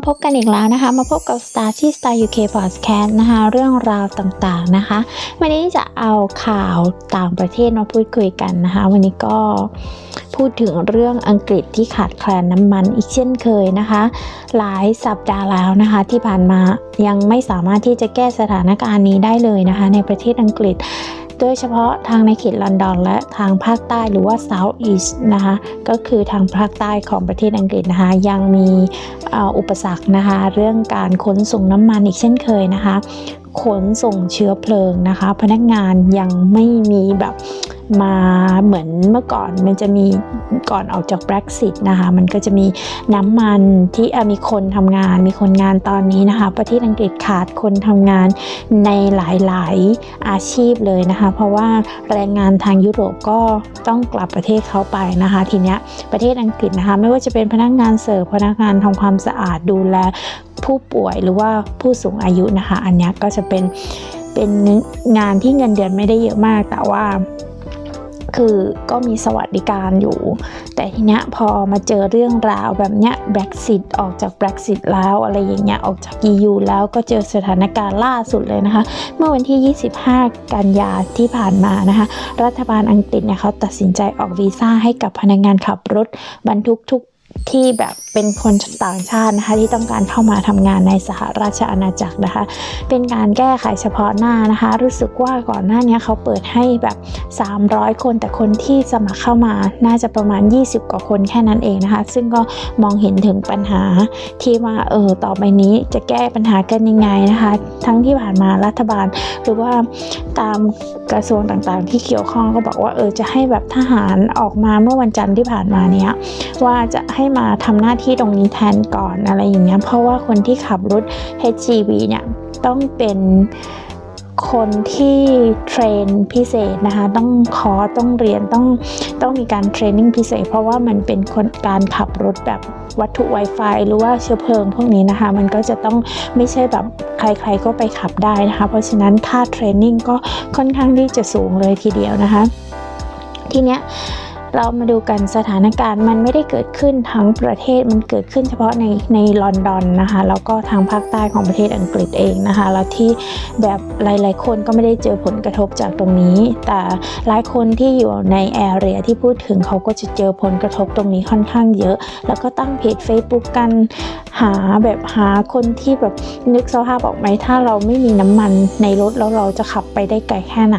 มาพบกันอีกแล้วนะคะ มาพบกับ Star ที่ Star UK Podcast นะคะเรื่องราวต่างๆนะคะ วันนี้จะเอาข่าวต่างประเทศมาพูดคุยกันนะคะ วันนี้ก็พูดถึงเรื่องอังกฤษที่ขาดแคลนน้ำมันอีกเช่นเคยนะคะ หลายสัปดาห์แล้วนะคะ ที่ผ่านมายังไม่สามารถที่จะแก้สถานการณ์นี้ได้เลยนะคะ ในประเทศอังกฤษ โดยเฉพาะทางในเขตลอนดอนและทางภาคใต้หรือว่า South East นะคะก็คือทางภาคใต้ของประเทศอังกฤษนะคะยังมีอุปสรรคนะคะเรื่องการขนส่งน้ำมันอีกเช่นเคยนะคะขนส่งเชื้อเพลิงนะคะ พนักงานยังไม่มีแบบ มาเหมือนเมื่อก่อนมันจะมีก่อนออกจาก Brexit นะคะมันก็จะมีน้ำมันที่มีคนทำงานมีคนงานตอนนี้นะคะ ประเทศอังกฤษขาดคนทำงานในหลายๆอาชีพเลยนะคะ เพราะว่าแรงงานทางยุโรปก็ต้องกลับประเทศเขาไปนะคะ ทีเนี้ยประเทศอังกฤษนะคะ ไม่ว่าจะเป็นพนักงานเสิร์ฟพนักงานทำความสะอาดดูแลผู้ป่วยหรือว่าผู้สูงอายุนะคะ อันนี้ก็จะเป็นเป็นงานที่เงินเดือนไม่ได้เยอะมากแต่ว่า คือก็มีสวัสดิการอยู่ แต่ทีเนี้ยพอมาเจอเรื่องราวแบบเนี้ย Brexit ออกจาก Brexit แล้วอะไรอย่างเงี้ยออกจาก EU แล้วก็เจอสถานการณ์ล่าสุดเลยนะคะ เมื่อวันที่ 25 กันยาที่ผ่านมานะคะ รัฐบาลอังกฤษเนี่ยเขาตัดสินใจออกวีซ่าให้กับพนักงานขับรถบรรทุกทุก ที่แบบเป็นคนต่างชาตินะคะที่ต้องการเข้ามาทำงานในสหราชอาณาจักรนะคะ เป็นการแก้ไขเฉพาะหน้านะคะ รู้สึกว่าก่อนหน้านี้เขาเปิดให้แบบ 300 คนแต่คนที่สมัครเข้ามาน่าจะประมาณ 20 กว่าคนแค่นั้นเองนะคะ ซึ่งก็มองเห็นถึงปัญหาที่ว่าเออต่อไปนี้จะแก้ปัญหากันยังไงนะคะ ทั้งที่ผ่านมารัฐบาล หรือว่าตามกระทรวงต่างๆ ที่เกี่ยวข้องก็บอกว่าเออจะให้แบบทหารออกมาเมื่อวันจันทร์ที่ผ่านมาเนี้ยว่าจะใให้มาทำหน้าที่ตรงนี้แทนก่อนอะไรอย่างเงี้ยเพราะว่าคนที่ขับรถ HGV เนี่ยต้องเป็นคนที่เทรนพิเศษนะคะ ต้องคอร์สต้องเรียนต้องต้องมีการเทรนนิ่งพิเศษ เพราะว่ามันเป็นคนการขับรถแบบวัตถุ Wi-Fi หรือว่าเชื้อเพลิงพวกนี้นะคะ มันก็จะต้องไม่ใช่แบบใครๆก็ไปขับได้นะคะ เพราะฉะนั้นค่าเทรนนิ่งก็ค่อนข้างที่จะสูงเลยทีเดียวนะคะ ทีเนี้ย เรามาดูกันสถานการณ์มันไม่ได้เกิดขึ้นทั้งประเทศมันเกิดขึ้นเฉพาะในในลอนดอนนะคะแล้วก็ทางภาคใต้ของประเทศอังกฤษเองนะคะแล้วที่แบบหลาย ๆ คนก็ไม่ได้เจอผลกระทบจากตรงนี้ แต่หลายคนที่อยู่ในแอเรียที่พูดถึงเขาก็จะเจอผลกระทบตรงนี้ค่อนข้างเยอะ แล้วก็ตั้งเพจ Facebook กัน หาแบบหาคนที่แบบนึกสภาพออกไหมถ้าเราไม่มีน้ำมันในรถแล้วเราจะขับไปได้ไกลแค่ไหน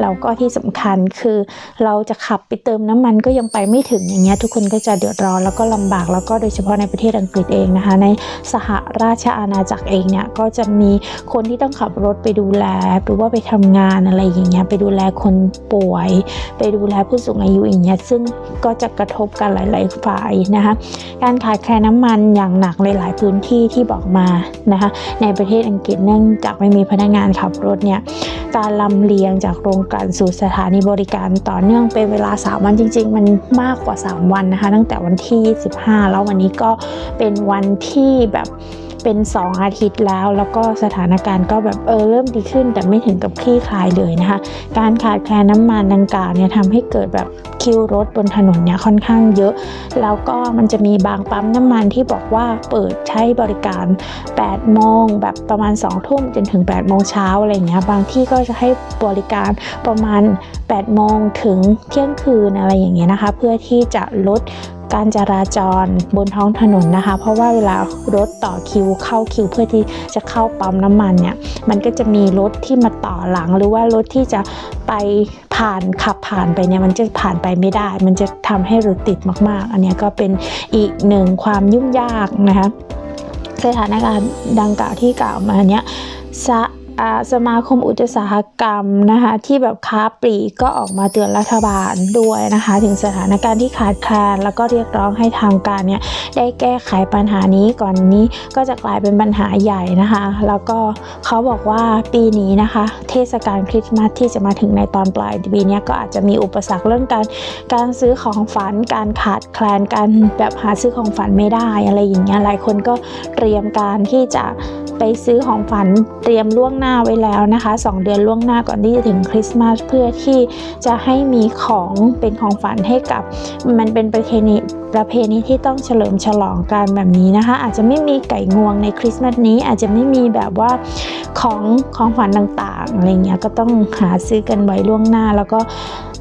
แล้วก็ที่สำคัญคือเราจะขับไปเติมน้ำมันก็ยังไปไม่ถึงอย่างเงี้ยทุกคนก็จะเดือดร้อนแล้วก็ลำบากแล้วก็โดยเฉพาะในประเทศอังกฤษเองนะคะ ในสหราชอาณาจักรเองเนี่ยก็จะมีคนที่ต้องขับรถไปดูแลหรือว่าไปทำงานอะไรอย่างเงี้ยไปดูแลคนป่วย ไปดูแลผู้สูงอายุอย่างเงี้ยซึ่งก็จะกระทบกันหลาย ๆ ฝ่ายนะคะการขาดแคลนน้ำมันอย่างหนักในหลายพื้นที่ที่บอกมานะคะในประเทศอังกฤษเนื่องจากไม่มีพนักงานขับรถเนี่ยการลำเลียงจากโรงกลั่นสู่สถานีบริการต่อเนื่องเป็นเวลา 3 วันจริง ๆ มันมากกว่า 3 วันนะคะ ตั้งแต่วันที่ 25 แล้ววันนี้ก็เป็นวันที่แบบ เป็น 2 อาทิตย์แล้ว แล้วก็สถานการณ์ก็แบบเออเริ่มดีขึ้น แต่ไม่ถึงกับคลี่คลายเลยนะคะ การขาดแคลนน้ำมันดังกล่าวเนี่ยทำให้เกิดแบบคิวรถบนถนนเนี่ยค่อนข้างเยอะ แล้วก็มันจะมีบางปั๊มน้ำมันที่บอกว่าเปิดใช้บริการ 8 โมงแบบประมาณ 2 ทุ่มจนถึง 8 โมงเช้าอะไรเงี้ย บางที่ก็จะให้บริการประมาณ 8 โมงถึงเที่ยงคืนอะไรอย่างเงี้ยนะคะ เพื่อที่จะลด การจราจรบนท้องถนนนะคะ เพราะว่าเวลารถต่อคิวเข้าคิวเพื่อที่จะเข้าปั๊มน้ำมันเนี่ยมันก็จะมีรถที่มาต่อหลัง หรือว่ารถที่จะไปผ่านขับผ่านไปเนี่ยมันจะผ่านไปไม่ได้ มันจะทำให้รถติดมาก ๆ อันนี้ก็เป็นอีกหนึ่งความยุ่งยากนะคะสถานการณ์ดังกล่าวที่กล่าวมาเนี้ยสะ สมาคมอุตสาหกรรมนะคะที่แบบค้าปลีกก็ออกมาเตือนรัฐบาลด้วยนะคะ ถึงสถานการณ์ที่ขาดแคลนแล้วก็เรียกร้องให้ทางการเนี่ยได้แก้ไขปัญหานี้ก่อนนี้ก็จะกลายเป็นปัญหาใหญ่นะคะ แล้วก็เขาบอกว่าปีนี้นะคะ เทศกาลคริสต์มาสที่จะมาถึงในตอนปลายปีนี้ก็อาจจะมีอุปสรรคเรื่องการการซื้อของฝัน การขาดแคลนการแบบหาซื้อของฝันไม่ได้อะไรอย่างเงี้ยหลายคนก็เตรียมการที่จะ ไปซื้อของฝันเตรียมล่วงหน้าไว้แล้วนะคะ 2 เดือนล่วงหน้าก่อนที่จะถึงคริสต์มาสเพื่อที่จะให้มีของเป็นของฝันให้กับ มันเป็นประเพณีประเพณีที่ต้องเฉลิมฉลองกันแบบนี้นะคะ อาจจะไม่มีไก่งวงในคริสต์มาสนี้อาจจะไม่มีแบบว่าของของขวัญต่างๆอะไรเงี้ยก็ต้องหาซื้อกันไว้ล่วงหน้าแล้วก็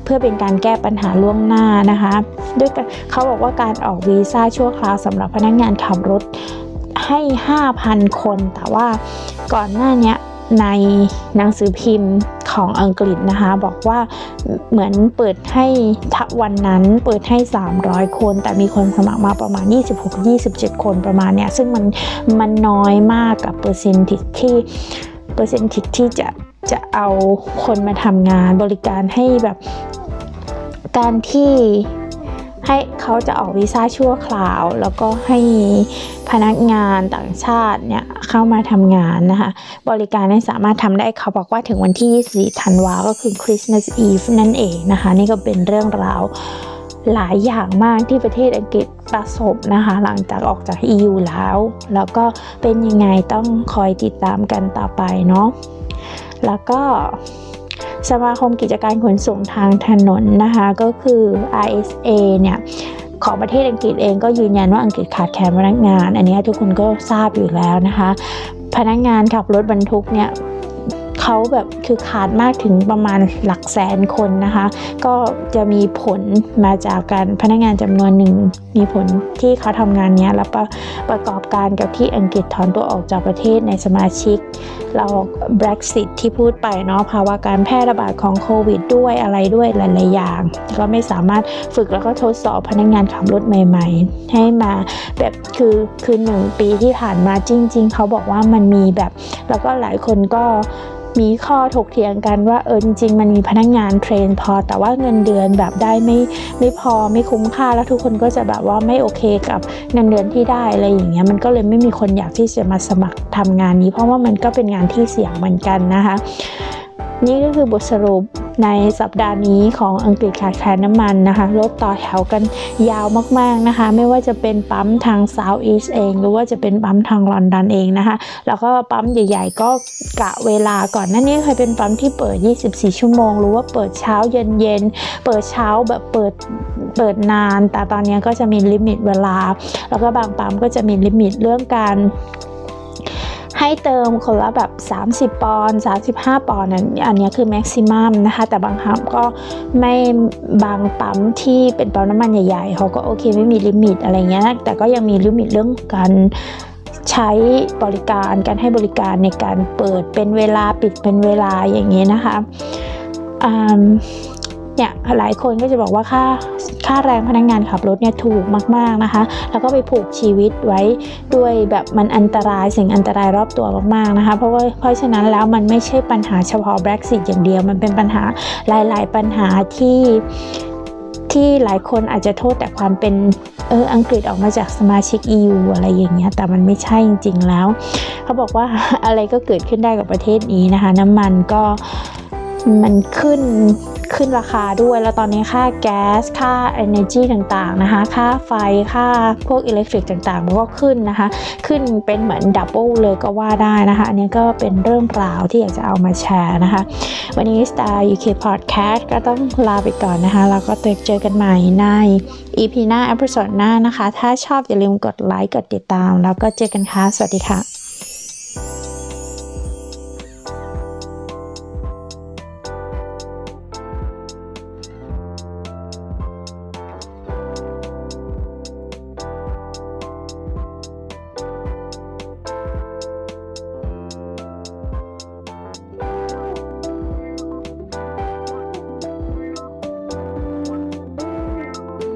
เพื่อเป็นการแก้ปัญหาล่วงหน้านะคะ ด้วยกันเขาบอกว่าการออกวีซ่าชั่วคราวสำหรับพนักงานขับรถ ให้ 5,000 คน แต่ว่าก่อนหน้านี้ในหนังสือพิมพ์ของอังกฤษนะคะ บอกว่าเหมือนเปิดให้ทวันนั้นเปิดให้ 300 คน แต่มีคนสมัครมาประมาณ 26-27 คนประมาณเนี้ย ซึ่งมันมันน้อยมากกับเปอร์เซ็นต์ที่เปอร์เซ็นต์ที่จะจะเอาคนมาทำงานบริการให้แบบการที่ ให้เขาจะออกวีซ่าชั่วคราว แล้วก็ให้พนักงานต่างชาติเนี่ยเข้ามาทำงานนะคะ บริการเนี่ยสามารถทำได้เขาบอกว่าถึงวันที่ 24 ธันวาก็คือคริสต์มาสอีฟนั่นเองนะคะ นี่ก็เป็นเรื่องราวหลายอย่างมากที่ประเทศอังกฤษประสบนะคะ หลังจากออกจาก EU แล้ว แล้วก็เป็นยังไงต้องคอยติดตามกันต่อไปเนาะแล้วก็ สมาคมกิจการขนส่งทางถนนนะคะ ก็คือ RSA เนี่ยของประเทศอังกฤษเองก็ยืนยันว่าอังกฤษขาดแคลนพนักงาน อันนี้ทุกคนก็ทราบอยู่แล้วนะคะ พนักงานขับรถบรรทุกเนี่ย เขาแบบคือขาดมากถึงประมาณหลักแสนคนนะคะ ก็จะมีผลมาจากการพนักงานจำนวนหนึ่งมีผลที่เขาทำงานนี้แล้วประประกอบการกับที่อังกฤษถอนตัวออกจากประเทศในสมาชิก เรา Brexit ที่พูดไปเนาะภาวะการแพร่ระบาดของโควิดด้วยอะไรด้วยหลาย ๆ อย่าง ก็ไม่สามารถฝึกแล้วก็ทดสอบพนักงานขับรถใหม่ ๆ ให้มาแบบคือคือหนึ่งปีที่ผ่านมาจริง ๆ เขาบอกว่ามันมีแบบ แล้วก็หลายคนก็ มีข้อถกเถียงกันว่าเออจริง ๆ มันมีพนักงานเทรนพอ แต่ว่าเงินเดือนแบบได้ไม่ไม่พอไม่คุ้มค่าแล้วทุกคนก็จะแบบว่าไม่โอเคกับเงินเดือนที่ได้อะไรอย่างเงี้ยมันก็เลยไม่มีคนอยากที่จะมาสมัครทำงานนี้ เพราะว่ามันก็เป็นงานที่เสี่ยงเหมือนกันนะคะ นี่ก็คือบทสรุป ในสัปดาห์นี้ของอังกฤษขาดแคลนน้ำมันนะคะ รถต่อแถวกันยาวมากๆนะคะ ไม่ว่าจะเป็นปั๊มทาง South East เอง หรือว่าจะเป็นปั๊มทางลอนดอนเองนะคะ แล้วก็ปั๊มใหญ่ๆ ก็กะเวลาก่อนหน้านี้เคยเป็นปั๊มที่เปิด 24 ชั่วโมง หรือว่าเปิดเช้าเย็นๆ เปิดเช้าแบบเปิดเปิดนาน แต่ตอนนี้ก็จะมีลิมิตเวลา แล้วก็บางปั๊มก็จะมีลิมิตเรื่องการ ให้เติมคนละแบบ 30 ปอนด์35 ปอนด์อันนี้คือแม็กซิมัมนะคะ แต่บางครั้งก็ไม่บางปั๊มที่เป็นปั๊มน้ำมันใหญ่ๆเขาก็โอเคไม่มีลิมิตอะไรเงี้ยนะแต่ก็ยังมีลิมิตเรื่องการใช้บริการการให้บริการในการเปิดเป็นเวลาปิดเป็นเวลาอย่างนี้นะคะอืม เนี่ยหลายคนก็จะบอกว่าค่าค่าแรงพนักงานขับรถเนี่ยถูกมากๆนะคะ แล้วก็ไปผูกชีวิตไว้ด้วยแบบมันอันตรายสิ่งอันตรายรอบตัวมากๆนะคะ เพราะว่าเพราะฉะนั้นแล้วมันไม่ใช่ปัญหาเฉพาะ Brexit อย่างเดียว มันเป็นปัญหาหลาย ๆ ปัญหาที่ที่หลายคนอาจจะโทษแต่ความเป็นเอออังกฤษออกมาจากสมาชิก EU อะไรอย่างเงี้ยแต่มันไม่ใช่จริงๆแล้ว เขาบอกว่าอะไรก็เกิดขึ้นได้กับประเทศนี้นะคะ น้ำมันก็มันขึ้น ขึ้นราคาด้วย แล้วตอนนี้ค่าแก๊ส ค่า energy ต่างๆนะคะ ค่าไฟ ค่าพวกอิเล็กทริกต่างๆมันก็ขึ้นนะคะ ขึ้นเป็นเหมือนดับเบิลเลยก็ว่าได้นะคะ อันนี้ก็เป็นเรื่องราวที่อยากจะเอามาแชร์นะคะ วันนี้ Star UK Podcast ก็ต้องลาไปก่อนนะคะ แล้วก็เจอกันใหม่ใน EP หน้า episode หน้านะคะ ถ้าชอบอย่าลืมกดไลค์ กดติดตาม แล้วก็เจอกันค่ะ สวัสดีค่ะ